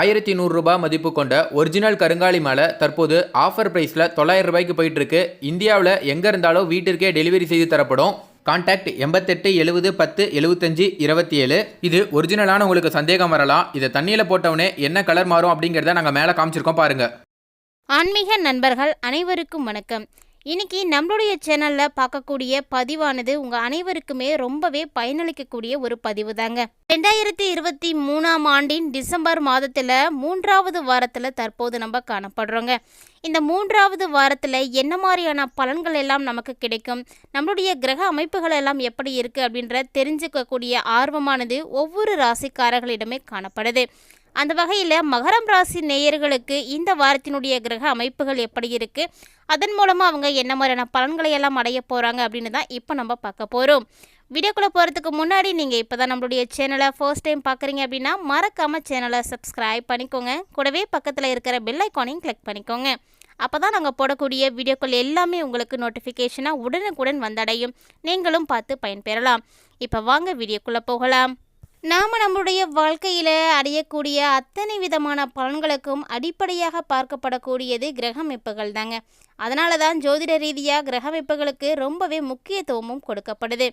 ஆயிரத்தி நூறுரூபா மதிப்பு கொண்ட ஒரிஜினல் கருங்காலி மாலை தற்போது ஆஃபர் ப்ரைஸில் தொள்ளாயிரம் ரூபாய்க்கு போயிட்டுருக்கு. இந்தியாவில் எங்கே இருந்தாலும் வீட்டிற்கே டெலிவரி செய்து தரப்படும். கான்டாக்ட் எண்பத்தெட்டு எழுபது பத்து எழுபத்தஞ்சு இருபத்தி ஏழு இது ஒரிஜினலான உங்களுக்கு சந்தேகம் வரலாம். இதை தண்ணியில் போட்டவுடனே என்ன கலர் மாறும் அப்படிங்கிறத நாங்கள் மேலே காமிச்சிருக்கோம் பாருங்கள் ஆன்மீக நண்பர்கள் அனைவருக்கும் வணக்கம். இன்னைக்கு நம்மளுடைய சேனலில் பார்க்கக்கூடிய பதிவானது உங்கள் அனைவருக்குமே ரொம்பவே பயனளிக்கக்கூடிய ஒரு பதிவு தாங்க ரெண்டாயிரத்தி இருபத்தி மூணாம் ஆண்டின் டிசம்பர் மாதத்தில் மூன்றாவது வாரத்தில் தற்போது நம்ம காணப்படுறோங்க. இந்த மூன்றாவது வாரத்தில் என்ன மாதிரியான பலன்கள் எல்லாம் நமக்கு கிடைக்கும்? நம்மளுடைய கிரக அமைப்புகள் எல்லாம் எப்படி இருக்குது அப்படின்ற தெரிஞ்சுக்கக்கூடிய ஆர்வமானது ஒவ்வொரு ராசிக்காரர்களிடமே காணப்படுது. அந்த வகையில் மகரம் ராசி நேயர்களுக்கு இந்த வாரத்தினுடைய கிரக அமைப்புகள் எப்படி இருக்குது அதன் மூலமாக அவங்க என்ன மாதிரியான பலன்களை எல்லாம் அடைய போகிறாங்க அப்படின்னு தான் இப்போ நம்ம பார்க்க போகிறோம் வீடியோக்குள்ளே போகிறதுக்கு முன்னாடி நீங்கள் இப்போ தான் நம்மளுடைய சேனலை ஃபர்ஸ்ட் டைம் பார்க்குறீங்க அப்படின்னா மறக்காமல் சேனலை சப்ஸ்கிரைப் பண்ணிக்கோங்க. கூடவே பக்கத்தில் இருக்கிற பெல் ஐக்கானையும் கிளிக் பண்ணிக்கோங்க. அப்போ தான் நாங்கள் போடக்கூடிய வீடியோக்கள் எல்லாமே உங்களுக்கு நோட்டிஃபிகேஷனாக உடனுக்குடன் வந்தடையும். நீங்களும் பார்த்து பயன்பெறலாம். இப்போ வாங்க வீடியோக்குள்ளே போகலாம். நாம் நம்மளுடைய வாழ்க்கையில் அடையக்கூடிய அத்தனை விதமான பலன்களுக்கும் அடிப்படையாக பார்க்கப்படக்கூடியது கிரகமைப்புகள் தாங்க. அதனால தான் ஜோதிட ரீதியாக கிரகமைப்புகளுக்கு ரொம்பவே முக்கியத்துவமும் கொடுக்கப்படுது.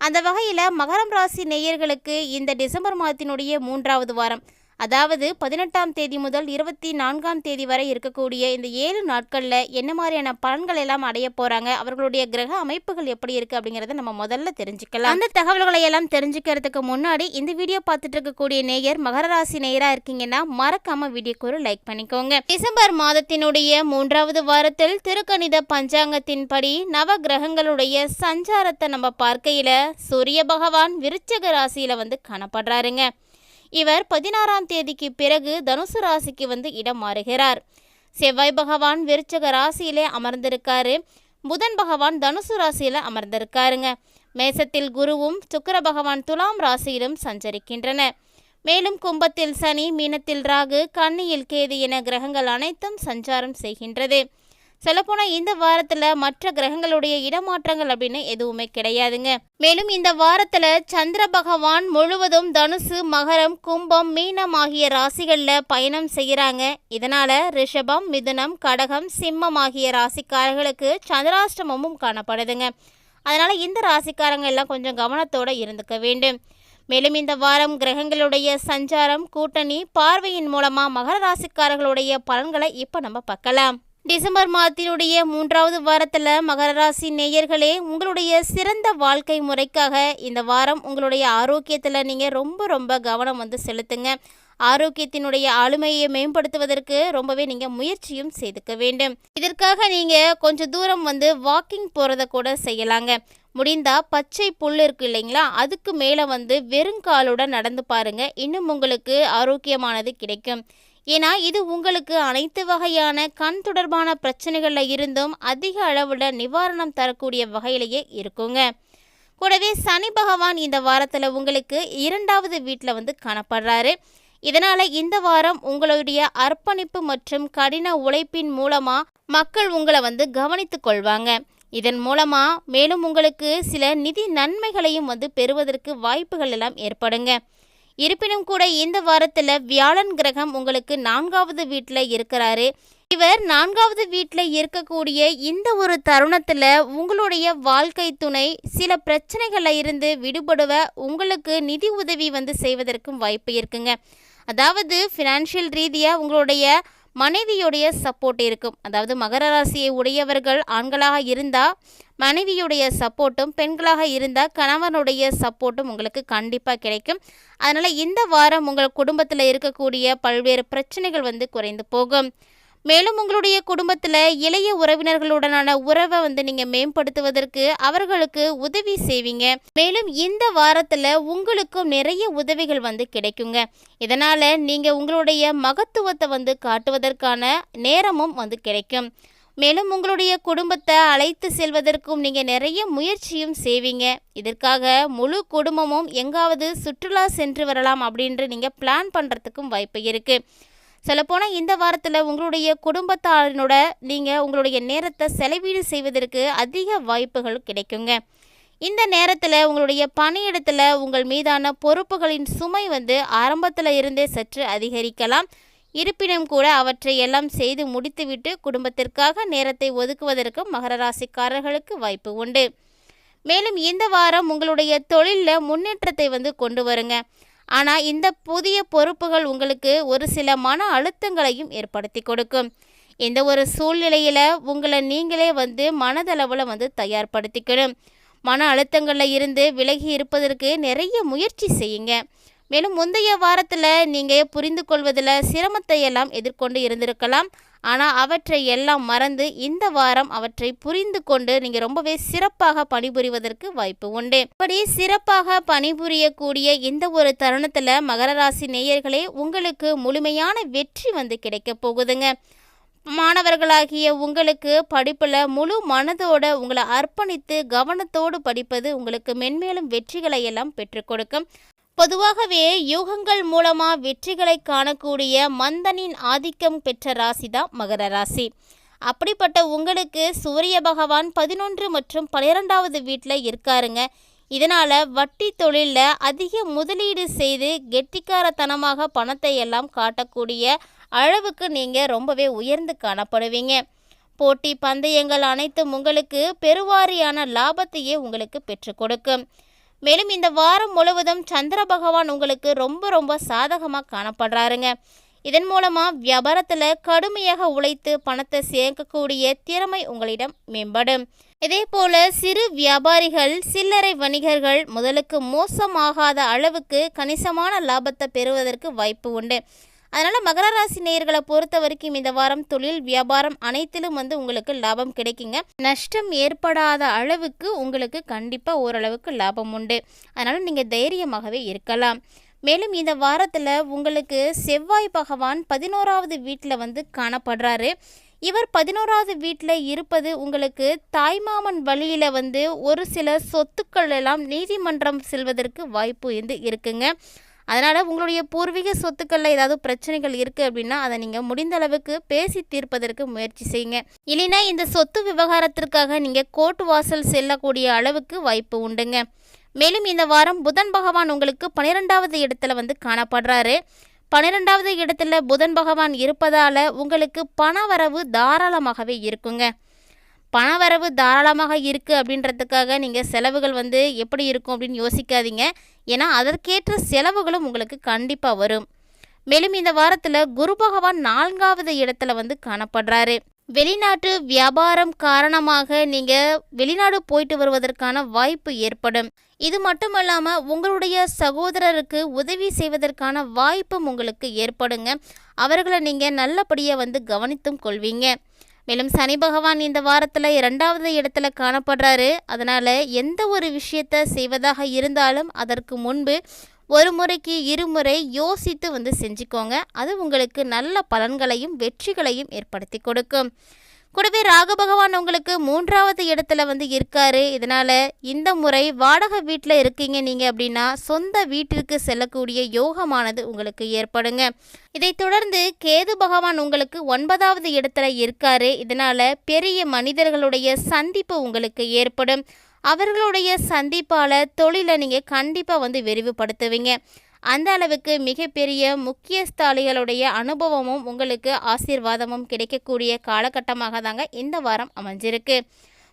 அந்த வகையில் மகரம் ராசி நேயர்களுக்கு இந்த டிசம்பர் மாதத்தினுடைய மூன்றாவது வாரம் அதாவது பதினெட்டாம் தேதி முதல் இருபத்தி நான்காம் தேதி வரை இருக்கக்கூடிய இந்த ஏழு நாட்களில் என்ன மாதிரியான பலன்கள் எல்லாம் அடைய போகிறாங்க அவர்களுடைய கிரக அமைப்புகள் எப்படி இருக்குது அப்படிங்கிறத நம்ம முதல்ல தெரிஞ்சுக்கலாம். அந்த தகவல்களை எல்லாம் தெரிஞ்சுக்கிறதுக்கு முன்னாடி இந்த வீடியோ பார்த்துட்டு இருக்கக்கூடிய நேயர் மகர ராசி நேயராக இருக்கீங்கன்னா மறக்காம வீடியோக்கு ஒரு லைக் பண்ணிக்கோங்க. டிசம்பர் மாதத்தினுடைய மூன்றாவது வாரத்தில் திருக்கணித பஞ்சாங்கத்தின்படி நவ கிரகங்களுடைய சஞ்சாரத்தை நம்ம பார்க்கையில சூரிய பகவான் விருச்சக ராசியில வந்து காணப்படுறாருங்க. இவர் பதினாறாம் தேதிக்கு பிறகு தனுசு ராசிக்கு வந்து இடம் மாறுகிறார். செவ்வாய் பகவான் விருச்சக ராசியிலே அமர்ந்திருக்காரு. புதன் பகவான் தனுசு ராசியில் அமர்ந்திருக்காருங்க. மேசத்தில் குருவும் சுக்கிர பகவான் துலாம் ராசியிலும் சஞ்சரிக்கின்றன. மேலும் கும்பத்தில் சனி மீனத்தில் ராகு கன்னியில் கேது என கிரகங்கள் அனைத்தும் சஞ்சாரம் செய்கின்றது. சொல்லப்போனால் இந்த வாரத்தில் மற்ற கிரகங்களுடைய இடமாற்றங்கள் அப்படின்னு எதுவுமே கிடையாதுங்க. மேலும் இந்த வாரத்தில் சந்திர பகவான் முழுவதும் தனுசு மகரம் கும்பம் மீனம் ஆகிய ராசிகளில் பயணம் செய்கிறாங்க இதனால் ரிஷபம் மிதுனம் கடகம் சிம்மம் ஆகிய ராசிக்காரர்களுக்கு சந்திராஷ்டமமும் காணப்படுதுங்க. அதனால் இந்த ராசிக்காரங்க எல்லாம் கொஞ்சம் கவனத்தோடு இருந்துக்க வேண்டும். மேலும் இந்த வாரம் கிரகங்களுடைய சஞ்சாரம் கூட்டணி பார்வையின் மூலமாக மகர ராசிக்காரர்களுடைய பலன்களை இப்போ நம்ம பார்க்கலாம். டிசம்பர் மாதத்தினுடைய மூன்றாவது வாரத்தில் மகர ராசி நேயர்களே உங்களுடைய சிறந்த வாழ்க்கை முறைக்காக இந்த வாரம் உங்களுடைய ஆரோக்கியத்தில் நீங்கள் ரொம்ப ரொம்ப கவனம் வந்து செலுத்துங்க. ஆரோக்கியத்தினுடைய ஆளுமையை மேம்படுத்துவதற்கு ரொம்பவே நீங்கள் முயற்சியும் செய்துக்க வேண்டும். இதற்காக நீங்கள் கொஞ்சம் தூரம் வந்து வாக்கிங் போகிறத கூட செய்யலாங்க. முடிந்தால் பச்சை புல் இருக்கு இல்லைங்களா அதுக்கு மேலே வந்து வெறுங்காலுடன் நடந்து பாருங்கள் இன்னும் உங்களுக்கு ஆரோக்கியமானது கிடைக்கும். ஏன்னா இது உங்களுக்கு அனைத்து வகையான கண் தொடர்பான பிரச்சனைகளில் இருந்தும் அதிக அளவில் நிவாரணம் தரக்கூடிய வகையிலேயே இருக்குங்க. கூடவே சனி பகவான் இந்த வாரத்தில் உங்களுக்கு இரண்டாவது வீட்டில் வந்து காணப்படுறாரு. இதனால் இந்த வாரம் உங்களுடைய அர்ப்பணிப்பு மற்றும் கடின உழைப்பின் மூலமாக மக்கள் உங்களை வந்து கவனித்து கொள்வாங்க. இதன் மூலமாக மேலும் உங்களுக்கு சில நிதி நன்மைகளையும் வந்து பெறுவதற்கு வாய்ப்புகள் எல்லாம் ஏற்படுங்க. இருப்பினும் கூட இந்த வாரத்தில் வியாழன் கிரகம் உங்களுக்கு நான்காவது வீட்டில் இருக்கிறாரு. இவர் நான்காவது வீட்டில் இருக்கக்கூடிய இந்த ஒரு தருணத்தில் உங்களுடைய வாழ்க்கை துணை சில பிரச்சனைகளில் இருந்து விடுபடுவ உங்களுக்கு நிதி உதவி வந்து செய்வதற்கும் வாய்ப்பு இருக்குங்க. அதாவது ஃபினான்ஷியல் ரீதியாக உங்களுடைய மனைவியுடைய சப்போர்ட் இருக்கும். அதாவது மகர ராசியை உடையவர்கள் ஆண்களாக இருந்தால் மனைவியுடைய சப்போர்ட்டும் பெண்களாக இருந்தால் கணவனுடைய சப்போர்ட்டும் உங்களுக்கு கண்டிப்பாக கிடைக்கும். அதனால் இந்த வாரம் உங்கள் குடும்பத்தில் இருக்கக்கூடிய பல்வேறு பிரச்சனைகள் வந்து குறைந்து போகும். மேலும் உங்களுடைய குடும்பத்தில் இளைய உறவினர்களுடனான உறவை வந்து நீங்கள் மேம்படுத்துவதற்கு அவர்களுக்கு உதவி செய்வீங்க. மேலும் இந்த வாரத்தில் உங்களுக்கும் நிறைய உதவிகள் வந்து கிடைக்குங்க. இதனால் நீங்கள் உங்களுடைய மகத்துவத்தை வந்து காட்டுவதற்கான நேரமும் வந்து கிடைக்கும். மேலும் உங்களுடைய குடும்பத்தை அழைத்து செல்வதற்கும் நீங்கள் நிறைய முயற்சியும் செய்வீங்க. இதற்காக முழு குடும்பமும் எங்காவது சுற்றுலா சென்று வரலாம் அப்படின்று நீங்கள் பிளான் பண்ணுறதுக்கும் வாய்ப்பு இருக்குது சொல்லப்போனால் இந்த வாரத்தில் உங்களுடைய குடும்பத்தாரினோட நீங்கள் உங்களுடைய நேரத்தை செலவீடு செய்வதற்கு அதிக வாய்ப்புகள் கிடைக்குங்க. இந்த நேரத்தில் உங்களுடைய பணியிடத்தில் உங்கள் மீதான பொறுப்புகளின் சுமை வந்து ஆரம்பத்தில் இருந்தே சற்று அதிகரிக்கலாம். இருப்பினும் கூட அவற்றை எல்லாம் செய்து முடித்துவிட்டு குடும்பத்திற்காக நேரத்தை ஒதுக்குவதற்கு மகர ராசிக்காரர்களுக்கு வாய்ப்பு உண்டு. மேலும் இந்த வாரம் உங்களுடைய தொழிலில் முன்னேற்றத்தை வந்து கொண்டு வருங்க. ஆனால் இந்த புதிய பொறுப்புகள் உங்களுக்கு ஒரு சில மன அழுத்தங்களையும் ஏற்படுத்தி கொடுக்கும். இந்த ஒரு சூழ்நிலையில் உங்களை நீங்களே வந்து மனதளவில் வந்து தயார்படுத்திக்கணும். மன அழுத்தங்களில் இருந்து விலகி இருப்பதற்கு நிறைய முயற்சி செய்யுங்க. மேலும் முந்தைய வாரத்தில் நீங்கள் புரிந்து கொள்வதில் சிரமத்தை எல்லாம் எதிர்கொண்டு இருந்திருக்கலாம். ஆனால் அவற்றை எல்லாம் மறந்து இந்த வாரம் அவற்றை புரிந்து கொண்டு நீங்கள் ரொம்பவே சிறப்பாக பணிபுரிவதற்கு வாய்ப்பு உண்டு. இப்படி சிறப்பாக பணிபுரியக்கூடிய இந்த ஒரு தருணத்தில் மகர ராசி நேயர்களே உங்களுக்கு முழுமையான வெற்றி வந்து கிடைக்க போகுதுங்க. மாணவர்களாகிய உங்களுக்கு படிப்பில் முழு மனதோட உங்களை அர்ப்பணித்து கவனத்தோடு படிப்பது உங்களுக்கு மென்மேலும் வெற்றிகளை எல்லாம் பெற்றுக் கொடுக்கும். பொதுவாகவே யூகங்கள் மூலமா வெற்றிகளை காணக்கூடிய மந்தனின் ஆதிக்கம் பெற்ற ராசி தான் மகர ராசி. அப்படிப்பட்ட உங்களுக்கு சூரிய பகவான் பதினொன்று மற்றும் பன்னிரெண்டாவது வீட்டில் இருக்காருங்க. இதனால் வட்டி தொழிலில் அதிக முதலீடு செய்து கெட்டிக்காரத்தனமாக பணத்தை எல்லாம் காட்டக்கூடிய அளவுக்கு நீங்கள் ரொம்பவே உயர்ந்து காணப்படுவீங்க. போட்டி பந்தயங்கள் அனைத்தும் உங்களுக்கு பெருவாரியான லாபத்தையே உங்களுக்கு பெற்றுக் கொடுக்கும். மேலும் இந்த வாரம் முழுவதும் சந்திர பகவான் உங்களுக்கு ரொம்ப ரொம்ப சாதகமாக காணப்படுறாருங்க. இதன் மூலமாக வியாபாரத்தில் கடுமையாக உழைத்து பணத்தை சேர்க்கக்கூடிய திறமை உங்களிடம் மேம்படும். இதே போல சிறு வியாபாரிகள் சில்லறை வணிகர்கள் முதலுக்கு மோசமாகாத அளவுக்கு கணிசமான லாபத்தை பெறுவதற்கு வாய்ப்பு உண்டு. அதனால் மகர ராசி நேயர்களை பொறுத்த வரைக்கும் இந்த வாரம் தொழில் வியாபாரம் அனைத்திலும் வந்து உங்களுக்கு லாபம் கிடைக்குங்க. நஷ்டம் ஏற்படாத அளவுக்கு உங்களுக்கு கண்டிப்பாக ஓரளவுக்கு லாபம் உண்டு. அதனால் நீங்கள் தைரியமாகவே இருக்கலாம். மேலும் இந்த வாரத்தில் உங்களுக்கு செவ்வாய் பகவான் பதினோராவது வீட்டில் வந்து காணப்படுறாரு. இவர் பதினோராவது வீட்டில் இருப்பது உங்களுக்கு தாய்மாமன் வழியில் வந்து ஒரு சில சொத்துக்கள் எல்லாம் நீதிமன்றம் செல்வதற்கு வாய்ப்பு வந்து இருக்குங்க. அதனால் உங்களுடைய பூர்வீக சொத்துக்களில் ஏதாவது பிரச்சனைகள் இருக்குது அப்படின்னா அதை நீங்கள் முடிந்த அளவுக்கு பேசி தீர்ப்பதற்கு முயற்சி செய்யுங்க. இல்லைன்னா இந்த சொத்து விவகாரத்திற்காக நீங்கள் கோர்ட் வாசல் செல்லக்கூடிய அளவுக்கு வாய்ப்பு உண்டுங்க. மேலும் இந்த வாரம் புதன் பகவான் உங்களுக்கு பன்னிரெண்டாவது இடத்துல வந்து காணப்படுறாரு. பன்னிரெண்டாவது இடத்துல புதன் பகவான் இருப்பதால் உங்களுக்கு பணவரவு தாராளமாகவே இருக்குங்க. பணவரவு தாராளமாக இருக்குது அப்படின்றதுக்காக நீங்கள் செலவுகள் வந்து எப்படி இருக்கும் அப்படின்னு யோசிக்காதீங்க. ஏன்னா அதற்கேற்ற செலவுகளும் உங்களுக்கு கண்டிப்பாக வரும். மேலும் இந்த வாரத்தில் குரு பகவான் நான்காவது இடத்துல வந்து காணப்படுறாரு. வெளிநாட்டு வியாபாரம் காரணமாக நீங்கள் வெளிநாடு போயிட்டு வருவதற்கான வாய்ப்பு ஏற்படும். இது மட்டுமல்லாமல் உங்களுடைய சகோதரருக்கு உதவி செய்வதற்கான வாய்ப்பும் உங்களுக்கு ஏற்படுங்க. அவர்களை நீங்கள் நல்லபடியாக வந்து கவனித்தும் கொள்வீங்க. மேலும் சனி பகவான் இந்த வாரத்தில் இரண்டாவது இடத்துல காணப்படுறாரு. அதனால் எந்த ஒரு விஷயத்தை செய்வதாக இருந்தாலும் அதற்கு முன்பு ஒரு முறைக்கு இருமுறை யோசித்து வந்து செஞ்சுக்கோங்க. அது உங்களுக்கு நல்ல பலன்களையும் வெற்றிகளையும் ஏற்படுத்தி கொடுக்கும். கூடவே ராகு பகவான் உங்களுக்கு மூன்றாவது இடத்துல வந்து இருக்காரு. இதனால் இந்த முறை வாடகை வீட்டில் இருக்கீங்க நீங்கள் அப்படின்னா சொந்த வீட்டிற்கு செல்லக்கூடிய யோகமானது உங்களுக்கு ஏற்படுங்க. இதைத் தொடர்ந்து கேது பகவான் உங்களுக்கு ஒன்பதாவது இடத்துல இருக்காரு. இதனால் பெரிய மனிதர்களுடைய சந்திப்பு உங்களுக்கு ஏற்படும். அவர்களுடைய சந்திப்பால் தொழிலை நீங்கள் கண்டிப்பாக வந்து விரிவுபடுத்துவீங்க. அந்த அளவுக்கு மிகப்பெரிய முக்கியஸ்தாலிகளுடைய அனுபவமும் உங்களுக்கு ஆசீர்வாதமும் கிடைக்கக்கூடிய காலகட்டமாக தாங்க இந்த வாரம் அமைஞ்சிருக்கு.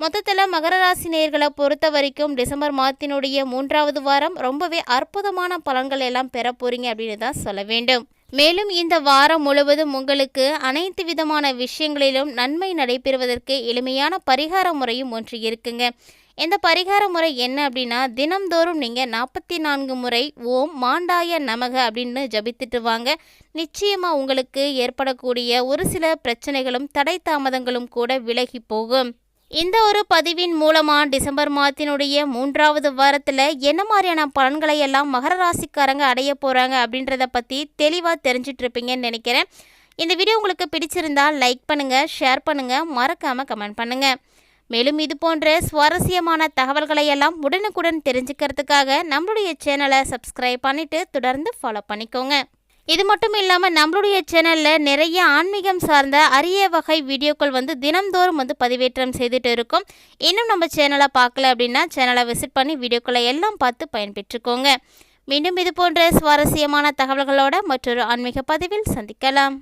மொத்தத்தில் மகர ராசி நேர்களை பொறுத்த வரைக்கும் டிசம்பர் மாதத்தினுடைய மூன்றாவது வாரம் ரொம்பவே அற்புதமான பலன்கள் எல்லாம் பெற போறீங்க அப்படின்னு தான் சொல்ல வேண்டும். மேலும் இந்த வாரம் முழுவதும் உங்களுக்கு அனைத்து விதமான விஷயங்களிலும் நன்மை நடைபெறுவதற்கு எளிமையான பரிகார முறையும் ஒன்று இருக்குங்க. இந்த பரிகார முறை என்ன அப்படின்னா தினம்தோறும் நீங்கள் நாற்பத்தி நான்கு முறை ஓம் மாண்டாய நமக அப்படின்னு ஜபித்துட்டு வாங்க. நிச்சயமாக உங்களுக்கு ஏற்படக்கூடிய ஒரு சில பிரச்சனைகளும் தடை தாமதங்களும் கூட விலகி போகும். இந்த ஒரு பதிவின் மூலமாக டிசம்பர் மாதத்தினுடைய மூன்றாவது வாரத்தில் என்ன மாதிரியான பலன்களை எல்லாம் மகர ராசிக்காரங்க அடைய போகிறாங்க அப்படின்றத பற்றி தெளிவாக தெரிஞ்சிட்ருப்பீங்கன்னு நினைக்கிறேன். இந்த வீடியோ உங்களுக்கு பிடிச்சிருந்தால் லைக் பண்ணுங்கள் ஷேர் பண்ணுங்கள் மறக்காமல் கமெண்ட் பண்ணுங்கள் மேலும் இது போன்ற சுவாரஸ்யமான தகவல்களை எல்லாம் உடனுக்குடன் தெரிஞ்சுக்கிறதுக்காக நம்மளுடைய சேனலை சப்ஸ்கிரைப் பண்ணிட்டு தொடர்ந்து ஃபாலோ பண்ணிக்கோங்க. இது மட்டும் இல்லாமல் நம்மளுடைய சேனலில் நிறைய ஆன்மீகம் சார்ந்த அரிய வகை வீடியோக்கள் வந்து தினம்தோறும் வந்து பதிவேற்றம் செய்துட்டு இருக்கோம். இன்னும் நம்ம சேனலை பார்க்கல அப்படின்னா சேனலை விசிட் பண்ணி வீடியோக்களை எல்லாம் பார்த்து பயன்பெற்றுக்கோங்க. மீண்டும் இது போன்ற சுவாரஸ்யமான தகவல்களோட மற்றொரு ஆன்மீக பதிவில் சந்திக்கலாம்.